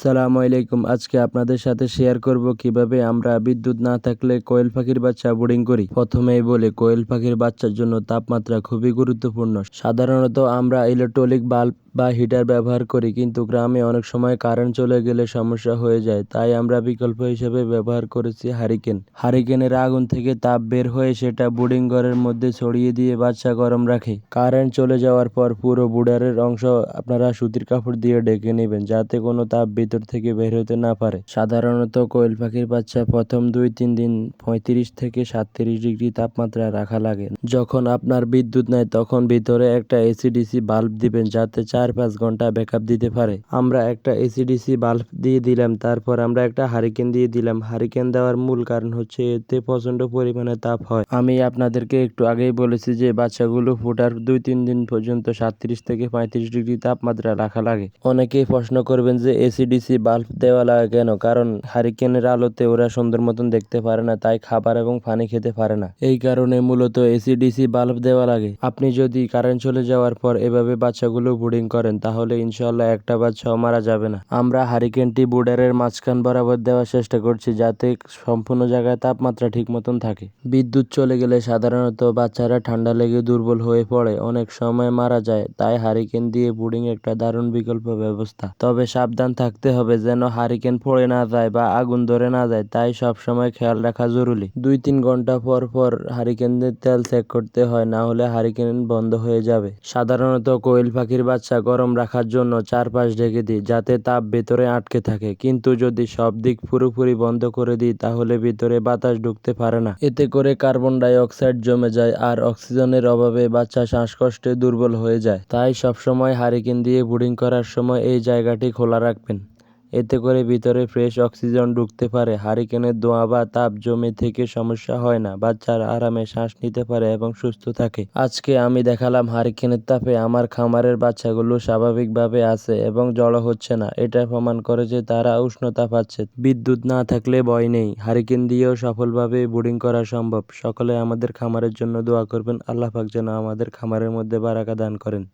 সালামু আলাইকুম। আজকে আপনাদের সাথে শেয়ার করব কীভাবে আমরা বিদ্যুৎ না থাকলে কোয়েল পাখির বাচ্চা বোর্ডিং করি। প্রথমেই বলে, কোয়েল পাখির বাচ্চার জন্য তাপমাত্রা খুবই গুরুত্বপূর্ণ। সাধারণত আমরা ইলেকট্রনিক বাল্ব বা হিটার ব্যবহার করি, কিন্তু গ্রামে অনেক সময় কারেন্ট চলে গেলে সমস্যা হয়ে যায়। তাই আমরা বিকল্প হিসেবে ব্যবহার করেছি হারিকেন হারিকেনের আগুন থেকে তাপ বের হয়ে সেটা বুডিং ঘরের মধ্যে ছড়িয়ে দিয়ে বাচ্চা গরম রাখে। কারেন্ট চলে যাওয়ার পর পুরো বুডারের অংশ আপনারা সুতির কাপড় দিয়ে ডেকে নেবেন, যাতে কোনো তাপ ভিতর থেকে বের হতে না পারে। সাধারণত কোয়েল পাখির বাচ্চা প্রথম দুই তিন দিন পঁয়ত্রিশ থেকে সাতত্রিশ ডিগ্রি তাপমাত্রা রাখা লাগে। যখন আপনার বিদ্যুৎ নেয়, তখন ভিতরে একটা এসিডিসি বাল্ব দিবেন, যাতে চার পাঁচ ঘণ্টা ব্যাকআপ দিতে পারে। আমরা একটা এসিডিসি বাল্ব দিয়ে দিলাম, তারপর আমরা একটা হারিকেন দিয়ে দিলাম। হারিকেন দেওয়ার মূল কারণ হচ্ছে এতে প্রচণ্ড পরিমাণে তাপ হয়। আমি আপনাদেরকে একটু আগেই বলেছি যে বাচ্চাগুলো ফোটার দুই তিন দিন পর্যন্ত সাতত্রিশ থেকে পঁয়ত্রিশ ডিগ্রি তাপমাত্রা রাখা লাগে। অনেকেই প্রশ্ন করবেন যে এসিডিসি বাল্ব দেওয়া লাগে কেন? কারণ হারিকেনের আলোতে ওরা সুন্দর মতন দেখতে পারে না, তাই খাবার এবং পানি খেতে পারে না। এই কারণে মূলত এসিডিসি বাল্ব দেওয়া লাগে। আপনি যদি কারেন্ট চলে যাওয়ার পর এভাবে বাচ্চাগুলো বোর্ডিং করেন, তাহলে ইনশাল্লাহ একটা বাচ্চাও মারা যাবে না। আমরা হারিকেনটি বুডারের মাঝখান বরাবর দেওয়ার চেষ্টা করছি যাতে সম্পূর্ণ জায়গায় তাপমাত্রা ঠিক মতন থাকে। বিদ্যুৎ চলে গেলে সাধারণত বাচ্চারা ঠান্ডা লেগে দুর্বল হয়ে পড়ে, অনেক সময় মারা যায়। তাই হারিকেন দিয়ে বুডিং একটা দারুণ বিকল্প ব্যবস্থা। তবে সাবধান থাকতে হবে যেন হারিকেন পড়ে না যায় বা আগুন ধরে না যায়, তাই সব সময় খেয়াল রাখা জরুরি। দুই তিন ঘণ্টা পর পর হারিকেনের তেল চেক করতে হয়, না হলে হারিকেন বন্ধ হয়ে যাবে। সাধারণত কোয়েল পাখির বাচ্চা গরম রাখার জন্য চারপাশ ঢেকে দিই, যাতে তাপ ভেতরে আটকে থাকে। কিন্তু যদি সব দিক পুরোপুরি বন্ধ করে দিই, তাহলে ভিতরে বাতাস ঢুকতে পারে না। এতে করে কার্বন ডাই অক্সাইড জমে যায় আর অক্সিজেনের অভাবে বাচ্চা শ্বাসকষ্টে দুর্বল হয়ে যায়। তাই সবসময় হারিকেন দিয়ে বুডিং করার সময় এই জায়গাটি খোলা রাখবেন। এতে করে ভিতরে ফ্রেশ অক্সিজেন ঢুকতে পারে। হারিকেনের ধোঁয়া বা তাপ জমে থেকে সমস্যা হয় না। বাচ্চারা আরামে শ্বাস নিতে পারে এবং সুস্থ থাকে। আজকে আমি দেখালাম হারিকেনের তাপে আমার খামারের বাচ্চাগুলো স্বাভাবিকভাবে আছে এবং জড়ো হচ্ছে না। এটা প্রমাণ করে যে তারা উষ্ণতা পাচ্ছে। বিদ্যুৎ না থাকলে ভয় নেই। হারিকেন দিয়েও সফলভাবে বোর্ডিং করা সম্ভব। সকলে আমাদের খামারের জন্য দোয়া করবেন। আল্লাহ পাক যেন আমাদের খামারের মধ্যে বারাকা দান করেন।